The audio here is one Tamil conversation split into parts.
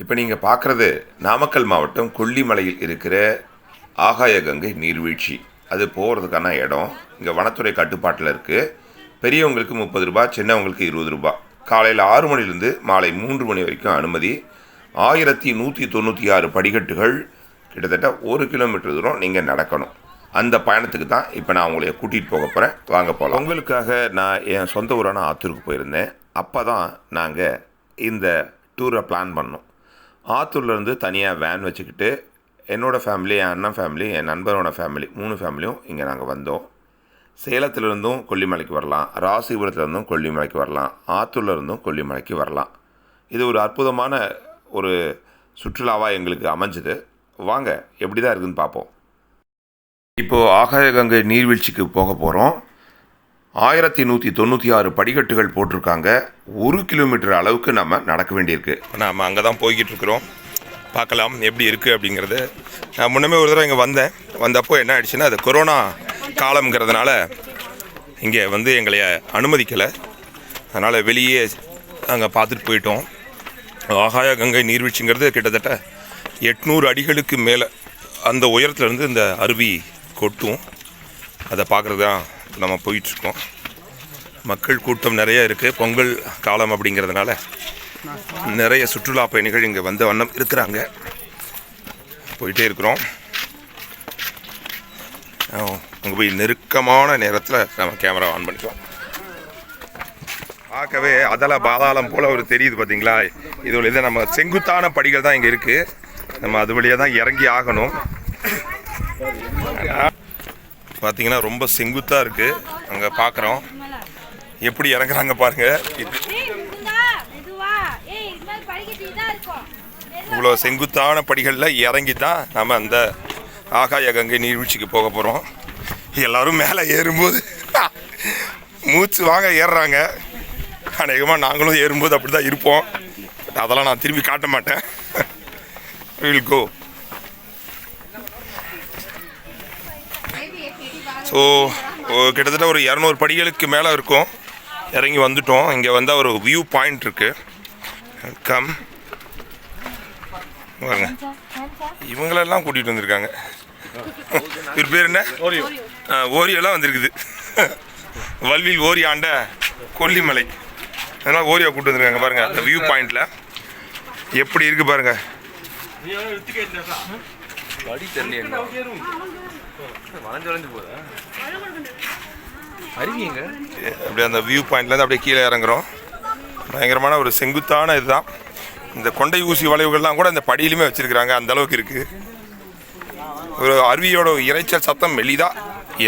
இப்போ நீங்கள் பார்க்குறது நாமக்கல் மாவட்டம் கொல்லிமலையில் இருக்கிற ஆகாய கங்கை நீர்வீழ்ச்சி. அது போகிறதுக்கான இடம். இங்கே வனத்துறை கட்டுப்பாட்டில் இருக்குது பெரியவங்களுக்கு முப்பது ரூபா சின்னவங்களுக்கு இருபது ரூபா. காலையில் ஆறு மணிலேருந்து மாலை மூன்று மணி வரைக்கும் அனுமதி. ஆயிரத்தி நூற்றி தொண்ணூற்றி ஆறு படிக்கட்டுகள் கிட்டத்தட்ட ஒரு கிலோமீட்டர் தூரம் நீங்கள் நடக்கணும். அந்த பயணத்துக்கு தான் இப்போ நான் உங்களை கூட்டிகிட்டு போக போகிறேன் வாங்க போகலாம் உங்களுக்காக நான் என் சொந்த ஊரான ஆத்தூருக்கு போயிருந்தேன். அப்போ தான் நாங்கள் இந்த டூரை பிளான் பண்ணோம். ஆத்தூர்லேருந்து தனியாக வேன் வச்சுக்கிட்டு என்னோடய ஃபேமிலி என் அண்ணன் ஃபேமிலி என் நண்பரோட ஃபேமிலி மூணு ஃபேமிலியும் இங்கே நாங்கள் வந்தோம். சேலத்துலேருந்தும் கொல்லிமலைக்கு வரலாம். ராசிபுரத்துலேருந்தும் கொல்லிமலைக்கு வரலாம். ஆத்தூர்லேருந்தும் கொல்லிமலைக்கு வரலாம். இது ஒரு அற்புதமான ஒரு சுற்றுலாவாக எங்களுக்கு அமைஞ்சுது. வாங்க எப்படி தான் இருக்குதுன்னு பார்ப்போம். இப்போது ஆகாயகங்கை நீர்வீழ்ச்சிக்கு போக போகிறோம் ஆயிரத்தி நூற்றி தொண்ணூற்றி ஆறு படிக்கட்டுகள் போட்டிருக்காங்க. ஒரு கிலோமீட்டர் அளவுக்கு நம்ம நடக்க வேண்டியிருக்கு. நாம் அங்கே தான் போய்கிட்டு இருக்கிறோம் பார்க்கலாம் எப்படி இருக்குது அப்படிங்கிறது. நான் முன்னமே ஒரு தடவை இங்கே வந்தேன். வந்தப்போ என்ன ஆயிடுச்சுன்னா அது கொரோனா காலம்ங்கிறதுனால இங்கே வந்து எங்களை அனுமதிக்கலை. அதனால் வெளியே நாங்கள் பார்த்துட்டு போயிட்டோம். ஆகாய கங்கை நீர்வீழ்ச்சிங்கிறது கிட்டத்தட்ட எட்நூறு அடிகளுக்கு மேலே அந்த உயரத்துலேருந்து இந்த அருவி கொட்டும். அதை பார்க்குறது தான் நம்ம போயிட்டுருக்கோம். மக்கள் கூட்டம் நிறைய இருக்குது பொங்கல் காலம் அப்படிங்கிறதுனால நிறைய சுற்றுலா பயணிகள் இங்கே வந்த வண்ணம் இருக்கிறாங்க. போயிட்டே இருக்கிறோம். அங்கே போய் நெருக்கமான நேரத்தில் நம்ம கேமரா ஆன் பண்ணிக்கலாம். பார்க்கவே அதெல்லாம் பாதாளம் போல் ஒரு தெரியுது பார்த்தீங்களா இது இதை நம்ம செங்குத்தான படிகள் தான் இங்கே இருக்குது நம்ம அது வழியாக தான் இறங்கி ஆகணும். பார்த்தீங்கன்னா ரொம்ப செங்குத்தாக இருக்குது அங்கே பார்க்குறோம் எப்படி இறங்குறாங்க பாருங்க. இது ஏய், முகுந்தா, மெதுவா. ஏய், இது மாதிரி படிக்கட்டு இதான் இருக்கும். மெதுவா. இவ்வளோ செங்குத்தான படிகளில் இறங்கி தான் நம்ம அந்த ஆகாய கங்கை நீர்வீழ்ச்சிக்கு போக போகிறோம் எல்லாரும் மேலே ஏறும்போது மூச்சு வாங்க ஏறுறாங்க. அநேகமாக நாங்களும் ஏறும்போது அப்படி தான் இருப்போம். அதெல்லாம் நான் திரும்பி காட்ட மாட்டேன். வில் கோ ஸோ கிட்டத்தட்ட ஒரு இரநூறு படிகளுக்கு மேலே இருக்கும். இறங்கி வந்துட்டோம். இங்கே வந்தால் ஒரு வியூ பாயிண்ட் இருக்குது கம் பாருங்க இவங்களெல்லாம் கூட்டிகிட்டு வந்திருக்காங்க. இவர் பேர் என்ன? ஆ, ஓரியோலாம் வந்திருக்குது. வல்வில் ஓரி ஆண்ட கொல்லிமலை. அதனால் ஓரியோ கூப்பிட்டு வந்திருக்காங்க. பாருங்க அந்த வியூ பாயிண்டில் எப்படி இருக்கு பாருங்க. வடி தெரியல வளைஞ்சு வளைஞ்சு போதா அருவிங்க அப்படியே அந்த வியூ பாயிண்ட்லேருந்து அப்படியே கீழே இறங்குறோம். பயங்கரமான ஒரு செங்குத்தான இதுதான். இந்த கொண்டை ஊசி வளைவுகள்லாம் கூட இந்த படியிலுமே வச்சுருக்குறாங்க. அந்த அளவுக்கு இருக்குது ஒரு அருவியோட இரைச்சல் சத்தம் மெலிதா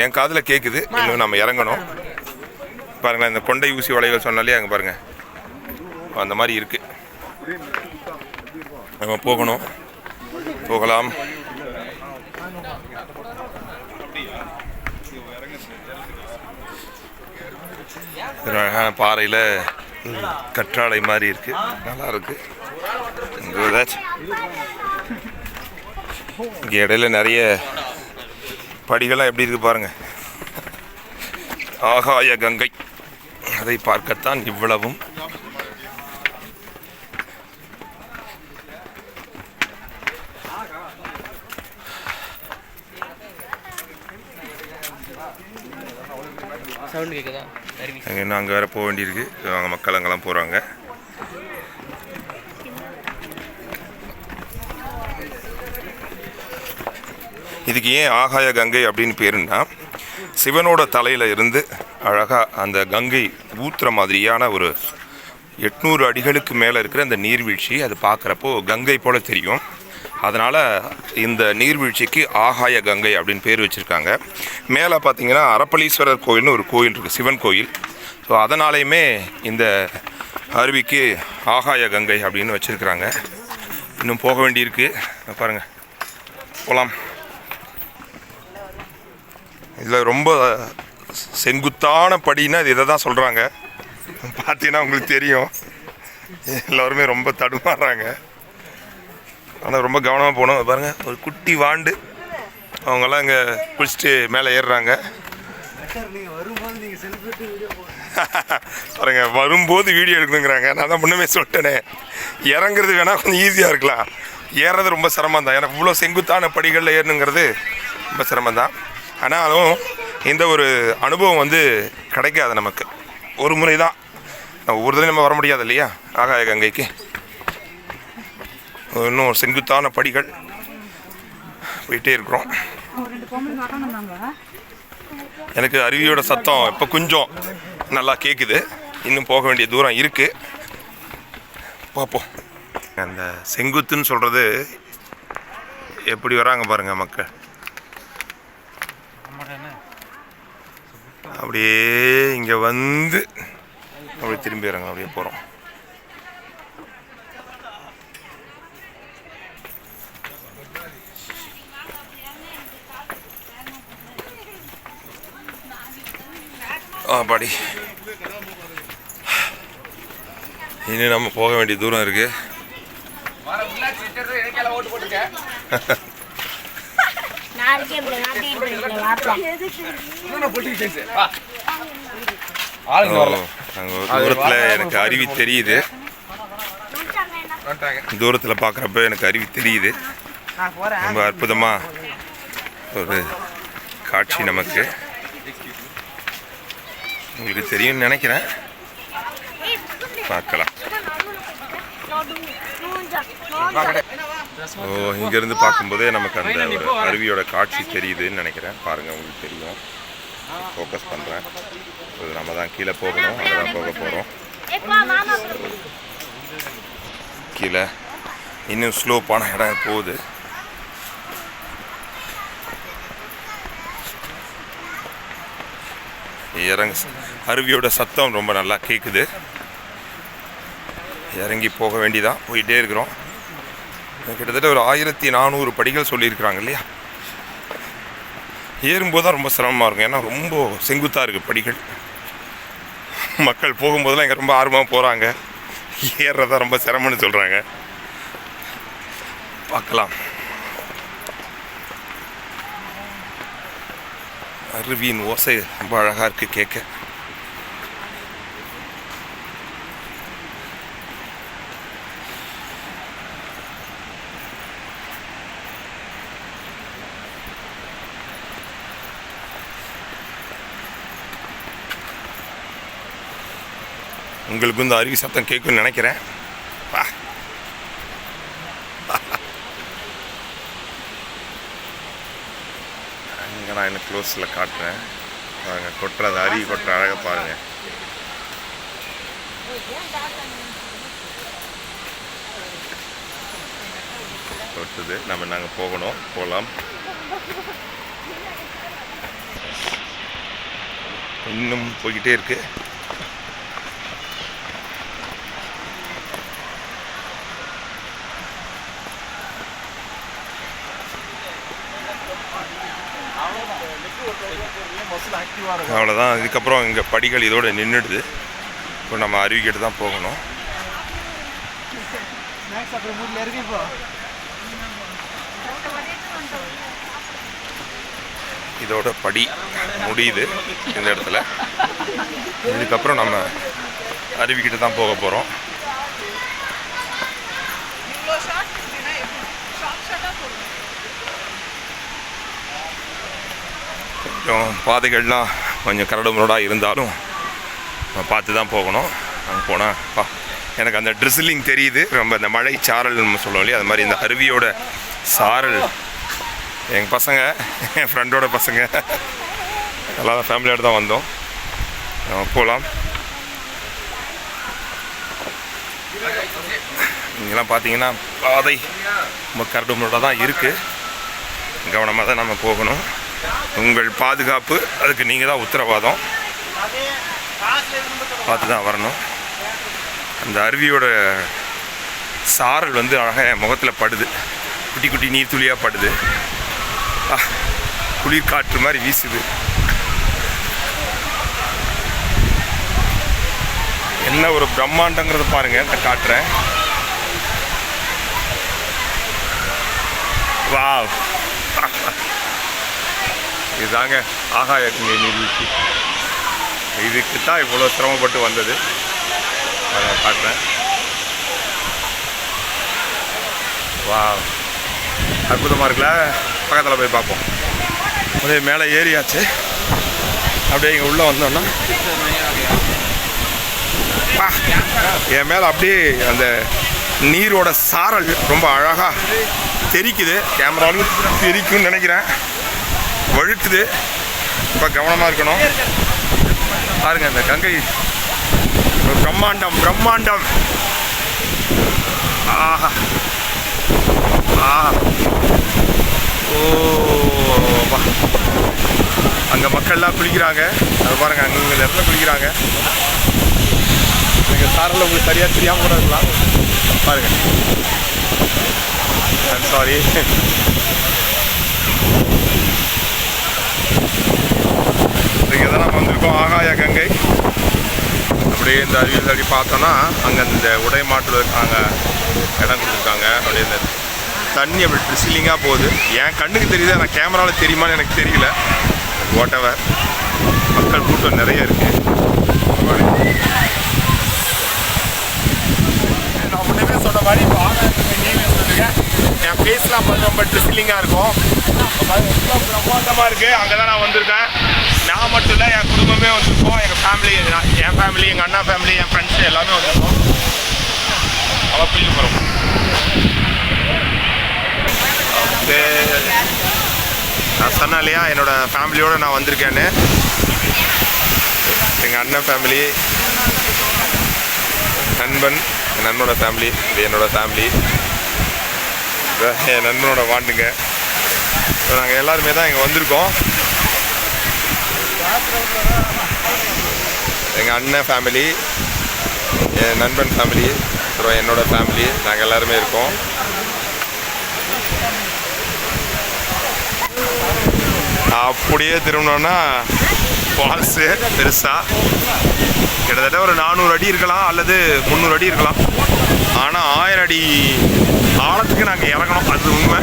என் காதில் கேட்குது இன்னும் நம்ம இறங்கணும். பாருங்களேன் இந்த கொண்டை ஊசி வளைவுகள் சொன்னாலே அங்கே பாருங்கள் அந்த மாதிரி இருக்குது நம்ம போகணும். போகலாம். ஒரு அழகான பாறையில் கற்றாழை மாதிரி இருக்கு. நல்லா இருக்கு. இங்கே இடையில நிறைய படிகள்லாம் எப்படி இருக்கு பாருங்க. ஆகாய கங்கை. அதை பார்க்கத்தான் இவ்வளவும். சவுண்ட் கேக்குதா? இன்னும் அங்கே வேறு போக வேண்டியிருக்கு. அவங்க மக்கள் அங்கெல்லாம் போகிறாங்க இதுக்கு ஏன் ஆகாய கங்கை அப்படின்னு பேருன்னா சிவனோட தலையில் இருந்து அழகாக அந்த கங்கை ஊத்துற மாதிரியான ஒரு எட்நூறு அடிகளுக்கு மேலே இருக்கிற அந்த நீர்வீழ்ச்சி அது பார்க்குறப்போ கங்கை போல் தெரியும். அதனால் இந்த நீர்வீழ்ச்சிக்கு ஆகாய கங்கை அப்படின்னு பேர் வச்சுருக்காங்க. மேலே பார்த்தீங்கன்னா அரப்பளீஸ்வரர் கோயில்னு ஒரு கோயில் இருக்குது சிவன் கோயில். ஸோ அதனாலேயுமே இந்த அருவிக்கு ஆகாய கங்கை அப்படின்னு வச்சுருக்குறாங்க. இன்னும் போக வேண்டியிருக்கு. பாருங்கள் போகலாம் இதில் ரொம்ப செங்குத்தான படின்னா இது இதை தான் சொல்கிறாங்க பார்த்தீங்கன்னா உங்களுக்கு தெரியும். எல்லோருமே ரொம்ப தடுமாறுறாங்க. ஆனால் ரொம்ப கவனமாக போகணும். பாருங்கள் ஒரு குட்டி வாண்டு. அவங்கெல்லாம் இங்கே குளிச்சுட்டு மேலே ஏறுறாங்க. பாருங்க வரும்போது வீடியோ எடுக்கணுங்கிறாங்க. நான் தான் முன்னமே சொல்லிட்டேனே. இறங்குறது வேணால் கொஞ்சம் ஈஸியாக இருக்கலாம். ஏறது ரொம்ப சிரமம் தான் ஏன்னா இவ்வளோ செங்குத்தான படிகளில் ஏறணுங்கிறது ரொம்ப சிரமம் தான் ஆனாலும் இந்த ஒரு அனுபவம் வந்து கிடைக்காது நமக்கு. ஒரு முறை தான் ஒவ்வொரு தடவை நம்ம வர முடியாது இல்லையா? ஆகாய கங்கைக்கு. இன்னும் செங்குத்தான படிகள் போயிட்டே இருக்கிறோம். எனக்கு அருவியோட சத்தம் இப்போ கொஞ்சம் நல்லா கேட்குது இன்னும் போக வேண்டிய தூரம் இருக்குது பார்ப்போம் அந்த செங்குத்துன்னு சொல்கிறது எப்படி வராங்க பாருங்கள் மக்கள். அப்படியே இங்கே வந்து அப்படியே திரும்பிடுறாங்க அப்படியே போகிறோம் ஆ பாடி. இனி நம்ம போக வேண்டிய தூரம் இருக்கு. தூரத்தில் எனக்கு அருவி தெரியுது. தூரத்தில் பார்க்குறப்ப எனக்கு அருவி தெரியுது. ரொம்ப அற்புதமாக ஒரு காட்சி நமக்கு. உங்களுக்கு தெரியும்னு நினைக்கிறேன். பார்க்கலாம். ஓ இங்கேருந்து பார்க்கும்போதே நமக்கு அந்த அருவியோட காட்சி தெரியுதுன்னு நினைக்கிறேன். பாருங்கள் உங்களுக்கு தெரியும். ஃபோக்கஸ் பண்ணுறேன் இது நம்ம தான் கீழே போகணும். அங்கே தான் போக போகிறோம் கீழே. இன்னும் ஸ்லோப்பான இடம் போகுது. இறங்க அருவியோட சத்தம் ரொம்ப நல்லா கேட்குது இறங்கி போக வேண்டிதான். போயிட்டே இருக்கிறோம். கிட்டத்தட்ட ஒரு ஆயிரத்தி நானூறு படிகள் சொல்லியிருக்கிறாங்க இல்லையா? ஏறும்போது தான் ரொம்ப சிரமமாக இருக்கும். ஏன்னா ரொம்ப செங்குத்தாக இருக்குது படிகள். மக்கள் போகும்போதெல்லாம் இங்கே ரொம்ப ஆர்வமாக போகிறாங்க ஏறுறதா ரொம்ப சிரமம்னு சொல்கிறாங்க பார்க்கலாம். அருவியின் ஓசை ரொம்ப அழகாக இருக்குது கேட்க உங்களுக்கு இந்த அருவி சத்தம் கேட்கும்னு நினைக்கிறேன். இங்கே நான் இன்னும் க்ளோஸில் காட்டுறேன். பாருங்க கொட்டுற அந்த அருவி கொட்டுற அழகை பாருங்கள் கொட்டுது. நம்ம நாங்கள் போகணும். போகலாம் இன்னும் போய்கிட்டே இருக்குது அவ்வளோதான் இதுக்கப்புறம் இங்கே படிகள் இதோட நின்றுடுது இப்போ நம்ம அருவிக்கிட்டு தான் போகணும். இதோட படி முடியுது இந்த இடத்துல. இதுக்கப்புறம் நம்ம அருவிக்கிட்ட தான் போக போகிறோம் கொஞ்சம் பாதைகள்லாம் கொஞ்சம் கரடு முரடாக இருந்தாலும் பார்த்து தான் போகணும். அங்கே போனால் பா எனக்கு அந்த ட்ரிசிலிங் தெரியுது. ரொம்ப அந்த மழை சாரல் நம்ம சொல்லுவோம் இல்லையா? அது மாதிரி இந்த அருவியோட சாரல். எங்கள் பசங்க என் ஃப்ரெண்டோட பசங்க. எல்லாம் ஃபேமிலியோடு தான் வந்தோம். நம்ம போகலாம் இங்கெல்லாம் பார்த்தீங்கன்னா பாதை ரொம்ப கரடு முரடாக தான் இருக்குது கவனமாக தான் நம்ம போகணும். உங்கள் பாதுகாப்பு அதுக்கு நீங்கள் தான் உத்தரவாதம். பார்த்து தான் வரணும். அந்த அருவியோட சாரல் வந்து அழகாக என் முகத்தில் படுது. குட்டி குட்டி நீர் துளியாக படுது. ஆ, குளிர் காற்று மாதிரி வீசுது. என்ன ஒரு பிரம்மாண்டங்கிறத பாருங்க நான் காட்டுறேன் வாவ். இதுதாங்க ஆகாய கங்கை நீர்வீழ்ச்சி. இதுக்கு தான் இவ்வளோ சிரமப்பட்டு வந்தது. அதை காட்டுறேன் வா அற்புதமாக இருக்குல்ல? பக்கத்தில் போய் பார்ப்போம். அப்படியே மேலே ஏறியாச்சு. அப்படியே இங்கே உள்ளே வந்தோன்னா என் மேலே அப்படியே அந்த நீரோட சாரல் ரொம்ப அழகாக தெரிக்குது. கேமராலும் தெரிக்கும்னு நினைக்கிறேன். வழுக்குது இப்போ கவனமாக இருக்கணும். பாருங்க இந்த கங்கை. பிரம்மாண்டம் பிரம்மாண்டம். ஆஹா. ஆஹா. ஓ அங்கே மக்கள்லாம் குளிக்கிறாங்க. அது பாருங்க அங்கே இந்த இடத்துல குளிக்கிறாங்க. எனக்கு சாரில் உங்களுக்கு சரியாக தெரியாமல் கூட இருக்கலாம். பாருங்க. சாரி இங்கே தான் நம்ம வந்திருக்கோம் ஆகாய கங்கை அப்படியே இந்த அருவியில் அப்படி பார்த்தோன்னா அங்கே இந்த உடை மாற்றுவதற்காக இடம் கொடுத்துருக்காங்க அப்படியே இந்த தண்ணி அப்படி ட்ரிசிலிங்காக போகுது. என் கண்ணுக்கு தெரியுது ஆனால் கேமராவில் தெரியுமான்னு எனக்கு தெரியல. வாட் எவர் மக்கள் கூட்டம் நிறைய இருக்குது நான் முன்னமே சொன்ன மாதிரி இப்போ ஆகாயத்துக்கு என் ஃபேஸ்லாம் பார்த்து ரொம்ப ட்ரிஸ்லிங்காக இருக்கும். ரொம்ப பிரம்மாண்டமாக இருக்குது அங்கே தான் நான் வந்திருக்கேன். நான் மட்டும் இல்லை என் குடும்பமே வந்திருக்கோம். எங்கள் ஃபேமிலி என் ஃபேமிலி எங்கள் அண்ணா ஃபேமிலி என் ஃப்ரெண்ட்ஸ் எல்லாமே வந்திருக்கோம். அவள் குளிக்க போகிறோம் நான் சொன்னேன் இல்லையா என்னோட ஃபேமிலியோடு நான் வந்திருக்கேன்னு. எங்கள் அண்ணன் ஃபேமிலி நண்பன் என் நண்பனோட ஃபேமிலி இது என்னோட ஃபேமிலி என் நண்பனோட வாண்டுங்க. நாங்கள் எல்லாருமே தான் இங்கே வந்திருக்கோம். எங்கள் அண்ணன் ஃபேமிலி என் நண்பன் ஃபேமிலி அப்புறம் என்னோடய ஃபேமிலி நாங்கள் எல்லாருமே இருக்கோம். அப்படியே திரும்பினோன்னா ஃபால்ஸு பெருசாக கிட்டத்தட்ட ஒரு நானூறு அடி இருக்கலாம் அல்லது முந்நூறு அடி இருக்கலாம். ஆனால் ஆயிரம் அடி ஆழத்துக்கு நாங்கள் இறங்கணும். அது உண்மை.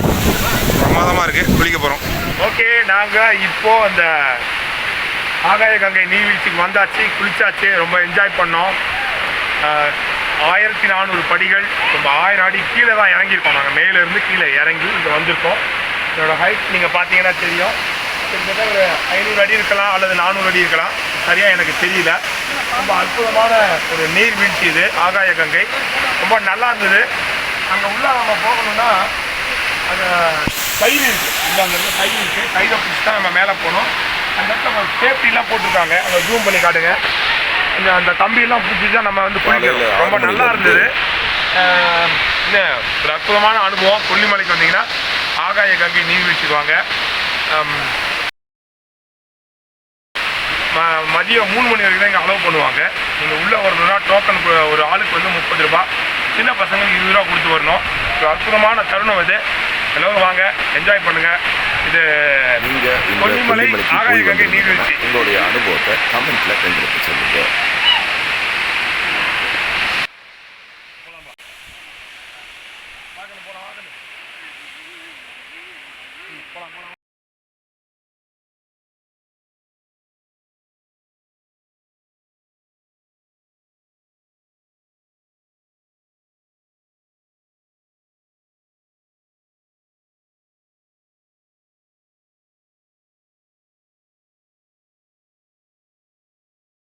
பிரமாதமாக இருக்குது குளிக்க போகிறோம் ஓகே நாங்கள் இப்போ அந்த ஆகாய கங்கை நீர்வீழ்ச்சிக்கு வந்தாச்சு குளிச்சாச்சு. ரொம்ப என்ஜாய் பண்ணோம். ஆயிரத்தி நானூறு படிகள் ரொம்ப ஆயிரம் அடி கீழே தான் இறங்கியிருக்கோம். நாங்கள் மேலேருந்து கீழே இறங்கி இங்கே வந்திருக்கோம். இதோட ஹைட் நீங்கள் பார்த்தீங்கன்னா தெரியும். கிட்டத்தட்ட ஒரு ஐநூறு அடி இருக்கலாம் அல்லது நானூறு அடி இருக்கலாம். சரியாக எனக்கு தெரியல. ரொம்ப அற்புதமான ஒரு நீர்வீழ்ச்சி இது ஆகாய கங்கை. ரொம்ப நல்லா இருந்தது. அங்கே உள்ள நம்ம போகணும்னா அந்த கயிறு இருக்கு. இல்லை அந்த இடத்துல கயிறு இருக்கு. கயிறை பிடிச்சி தான் நம்ம மேலே போகணும். அந்த இடத்துல சேஃப்டிலாம் போட்டிருக்காங்க. அதை ஜூம் பண்ணி காட்டுங்க. இந்த அந்த கம்பியெல்லாம் பிடிச்சி தான் நம்ம வந்து குளிக்கணும் ரொம்ப நல்லா இருந்து. இருந்தது. இது ஒரு அற்புதமான அனுபவம். கொல்லிமலைக்கு வந்தீங்கன்னா ஆகாய கங்கை நீர்வீழ்ச்சிக்கு வாங்க. ஆம், ம- மதியம் மூணு மணி வரைக்கும் இங்கே அலோவ் பண்ணுவாங்க. நீங்கள் உள்ளே வரணும்னா டோக்கன் ஒரு ஆளுக்கு வந்து முப்பது ரூபா சின்ன பசங்களுக்கு இருபது ரூபா கொடுத்து வரணும். ஒரு அற்புதமான தருணம் இது. எல்லோரும் வாங்க என்ஜாய் பண்ணுங்கள் இது நீங்கள் கொல்லிமலை ஆகாய கங்கை நீர்வீழ்ச்சி. உங்களுடைய அனுபவத்தை கமெண்ட்டில் எங்களுக்கு சொல்லுங்கள்